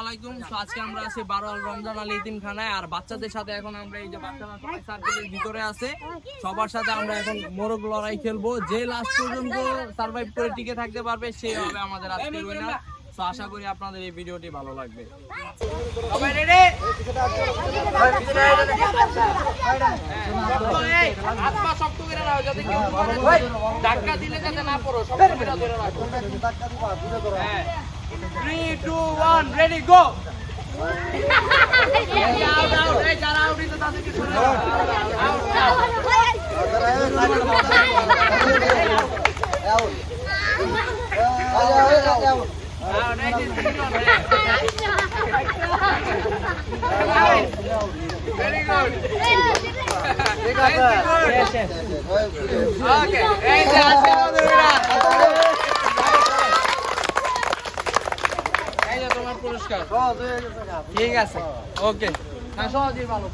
আলাইকুম। So, আজকে আমরা আছি বারোয়াল রমজান আলী খানায় আর বাচ্চাদের সাথে এখন আমরা এই যে বাচ্চারা সবাই সার্কেলের ভিতরে আছে। সবার সাথে আমরা এখন মোরগ লড়াই খেলব। যে লাস্ট পর্যন্ত সার্ভাইভ করে টিকে থাকতে পারবে সেই হবে আমাদের আজকের উইনার তো আশা করি আপনাদের এই ভিডিওটি ভালো লাগবে। সবাই রেডি হাত পা শক্ত করে রাখো যাতে কেউ ধাক্কা দিলে যাতে না পড়ো শক্ত করে ধরে রাখো হ্যাঁ। Three, two, one, ready, go! Very good. Yes, yes. Okay. তোমার পুরস্কার। ঠিক আছে ওকে। হ্যাঁ সহজেই ভালো।